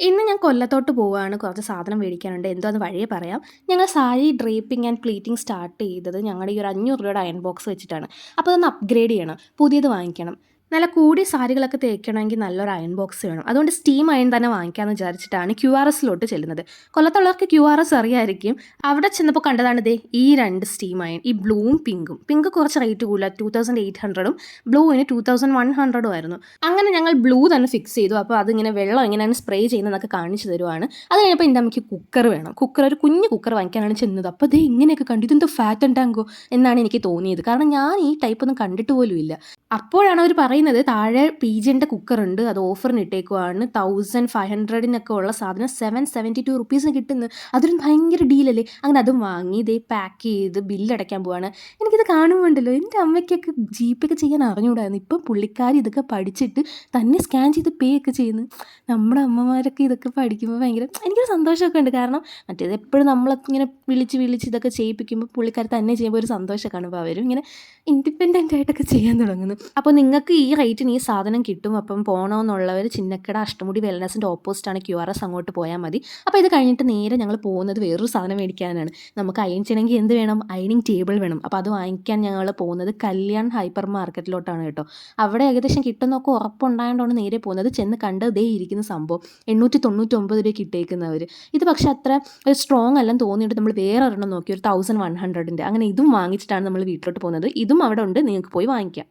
ഇന്ന് ഞാൻ കൊല്ലത്തോട്ട് പോവുകയാണ്. കുറച്ച് സാധനം മേടിക്കാനുണ്ട്. എന്തോ അത് വഴിയെ പറയാം. ഞങ്ങൾ sari draping and pleating start ചെയ്തത് ഞങ്ങളുടെ ഈ ഒരു അഞ്ഞൂറ് രൂപയുടെ അയൺ ബോക്സ് വെച്ചിട്ടാണ്. അപ്പോൾ അതൊന്ന് അപ്ഗ്രേഡ് ചെയ്യണം. പുതിയത് വാങ്ങിക്കണം. നല്ല കൂടിയ സാരികളൊക്കെ തേക്കണമെങ്കിൽ നല്ലൊരു അയൺ ബോക്സ് വേണം. അതുകൊണ്ട് സ്റ്റീം അയൺ തന്നെ വാങ്ങിക്കാമെന്ന് വിചാരിച്ചിട്ടാണ് ക്യു ആർ എസിലോട്ട് ചെല്ലുന്നത്. കൊല്ലത്തുള്ളവർക്ക് ക്യു ആർ എസ് അറിയായിരിക്കും. അവിടെ ചെന്നപ്പോൾ കണ്ടതാണ് ഇതേ ഈ രണ്ട് സ്റ്റീം അയൺ ഈ ബ്ലൂവും പിങ്കും പിങ്ക് കുറച്ച് റേറ്റ് കൂടുതല ടു തൗസൻഡ് എയ്റ്റ് ഹൺഡ്രഡും ബ്ലൂവിന് ടു തൗസൻഡ് വൺ ഹൺഡ്രഡും ആയിരുന്നു. അങ്ങനെ ഞങ്ങൾ ബ്ലൂ തന്നെ ഫിക്സ് ചെയ്തു. അപ്പോൾ അതിങ്ങനെ വെള്ളം എങ്ങനെയാണ് സ്പ്രേ ചെയ്യുന്നതെന്നൊക്കെ കാണിച്ചു തരുവാണ്. അത് കഴിഞ്ഞപ്പോൾ എന്റെ അമ്മയ്ക്ക് കുക്കർ വേണം. കുക്കർ ഒരു കുഞ്ഞു കുക്കർ വാങ്ങിക്കാനാണ് ചെന്നത്. അപ്പോൾ ദേ ഇങ്ങനെയൊക്കെ കണ്ടു. ഇതെന്തോ ഫാറ്റ് ഉണ്ടാകുമോ എന്നാണ് എനിക്ക് തോന്നിയത്. കാരണം ഞാൻ ഈ ടൈപ്പ് ഒന്നും കണ്ടിട്ട് പോലും ഇല്ല. അപ്പോഴാണ് അവർ പറയുന്നത് താഴെ പി ജിന്റെ കുക്കറുണ്ട് അത് ഓഫറിന് ഇട്ടേക്കുവാണ്. തൗസൻഡ് ഫൈവ് ഹൺഡ്രഡിനൊക്കെ ഉള്ള സാധനം സെവൻ സെവന്റി ടു റുപ്പീസിന് കിട്ടുന്നത് അതൊരു ഭയങ്കര ഡീലല്ലേ അങ്ങനെ അതും വാങ്ങി ഇതേ പാക്ക് ചെയ്ത് ബില്ലടയ്ക്കാൻ പോവാണ്. എനിക്കിത് കാണുമ്പോണ്ടല്ലോ എന്റെ അമ്മയ്ക്കൊക്കെ ജി പേ ഒക്കെ ചെയ്യാൻ അറിഞ്ഞുകൂടായിരുന്നു. ഇപ്പം പുള്ളിക്കാരി ഇതൊക്കെ പഠിച്ചിട്ട് തന്നെ സ്കാൻ ചെയ്ത് പേ ഒക്കെ ചെയ്യുന്നു. നമ്മുടെ അമ്മമാരൊക്കെ ഇതൊക്കെ പഠിക്കുമ്പോൾ ഭയങ്കര എനിക്കൊരു സന്തോഷമൊക്കെ ഉണ്ട് കാരണം മറ്റേത് എപ്പോഴും നമ്മൾ ഇങ്ങനെ വിളിച്ച് വിളിച്ച് ഇതൊക്കെ ചെയ്യിപ്പിക്കുമ്പോൾ പുള്ളിക്കാർ തന്നെ ചെയ്യുമ്പോൾ ഒരു സന്തോഷമൊക്കെ കാണുമ്പോൾ അവരും. ഇങ്ങനെ ഇൻഡിപെൻഡന്റ് ആയിട്ടൊക്കെ ചെയ്യാൻ തുടങ്ങുന്നു. അപ്പോൾ നിങ്ങൾക്ക് ഈ റേറ്റിന് ഈ സാധനം കിട്ടും. അപ്പം പോകണമെന്നുള്ളവർ ചിന്നക്കട അഷ്ടമുടി വെൽനസിന്റെ ഓപ്പോസിറ്റാണ് ക്യു ആർ എസ് അങ്ങോട്ട് പോയാൽ മതി. അപ്പോൾ ഇത് കഴിഞ്ഞിട്ട് നേരെ ഞങ്ങൾ പോകുന്നത് വേറൊരു സാധനം മേടിക്കാനാണ്. നമുക്ക് അയൺ ചെയ്യണമെങ്കിൽ എന്ത് വേണം? അയണിങ് ടേബിൾ വേണം. അപ്പോൾ അത് വാങ്ങിക്കാൻ ഞങ്ങൾ പോകുന്നത് കല്യാൺ ഹൈപ്പർ മാർക്കറ്റിലോട്ടാണ് കേട്ടോ. അവിടെ ഏകദേശം കിട്ടുന്നൊക്കെ ഉറപ്പുണ്ടായതുകൊണ്ടാണ് നേരെ പോകുന്നത്. ചെന്ന് കണ്ട് ദേ ഇരിക്കുന്ന സംഭവം. എണ്ണൂറ്റി തൊണ്ണൂറ്റി ഒമ്പത് രൂപ രൂപയ്ക്ക് ഇട്ടേക്കുന്നവർ ഇത് പക്ഷേ അത്ര സ്ട്രോങ് അല്ലെന്ന് തോന്നിയിട്ട് നമ്മൾ വേറെ ഒരെണ്ണം നോക്കി ഒരു തൗസൻഡ് വൺ ഹൺഡ്രഡിന്റെ അങ്ങനെ ഇതും വാങ്ങിച്ചിട്ടാണ് നമ്മൾ വീട്ടിലോട്ട് പോകുന്നത്. ഇതും അവിടെ ഉണ്ട് നിങ്ങൾക്ക് പോയി വാങ്ങിക്കാം.